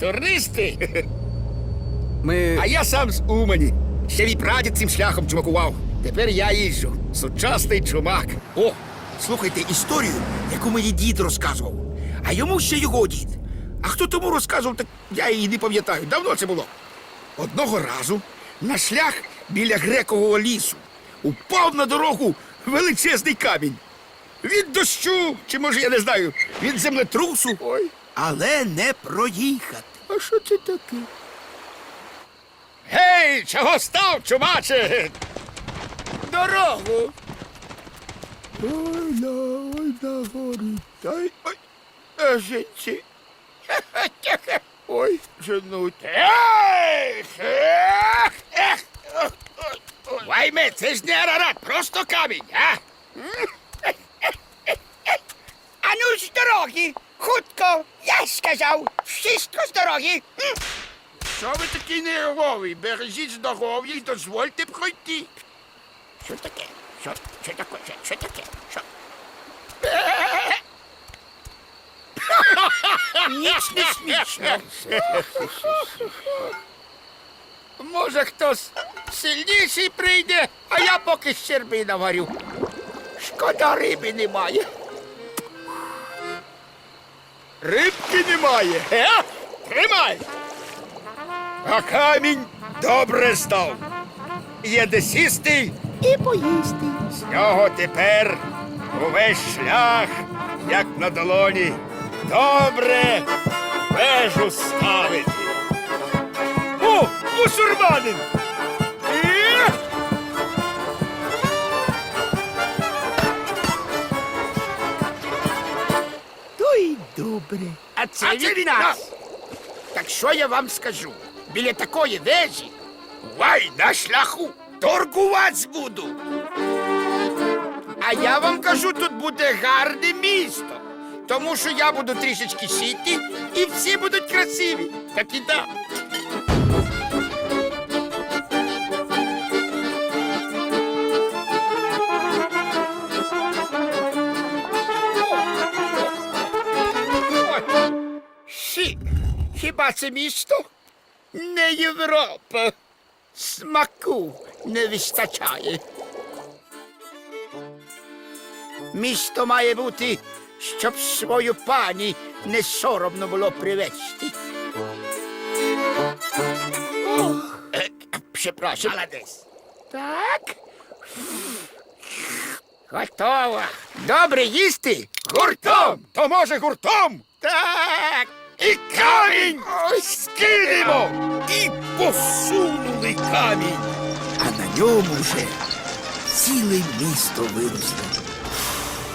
Туристи? Ми. А я сам з Умані. Ще мій прадід цим шляхом чумакував. Тепер я їжджу. Сучасний чумак. О, слухайте історію, яку мені дід розказував. А йому ще його дід. А хто тому розказував, так я її не пам'ятаю. Давно це було. Одного разу на шлях біля грекового лісу упав на дорогу величезний камінь. Від дощу, чи може я не знаю, від землетрусу. Ой. Але не проїхати. А що це таке? Гей, чого став, чумаче? Дорогу. Ой, на, ой, на горі. Ой, ой, а жінці. Ой, женуть. Ех, ех, ех. Вайме, це ж не арарат, просто камінь, а? А ну з дороги, хутко, я сказав, wszystko з дороги. Що ви такі нервові? Бережіть здоров'я і дозвольте пройти. Що таке? Що, що таке? Що, що таке? Що? Ніч не смішно. Може, хтось сильніший прийде, а я поки щерби наварю. Шкода риби немає. Рибки немає. Е? Тримай. А камінь добре став. Є де сісти і поїсти. З нього тепер увесь шлях, як на долоні. Добре вежу ставити. О, мусульманин! Добре. А це, від нас. Так що я вам скажу? Біля такої вежі, вай на шляху, торгувати буду. А я вам кажу, тут буде гарне місто. Тому що я буду трішечки сіти, і всі будуть красиві. Так і так. Хі, хіба це місто? Не Європа. Смаку не вистачає. Місто має бути, щоб свою пані не соромно було привезти. Е. Так. Готово. Добре їсти? Гуртом. То може гуртом? Так. Камінь скинемо. І посунули камінь. А на ньому вже ціле місто виросло.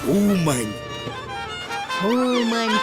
Умань. Умань.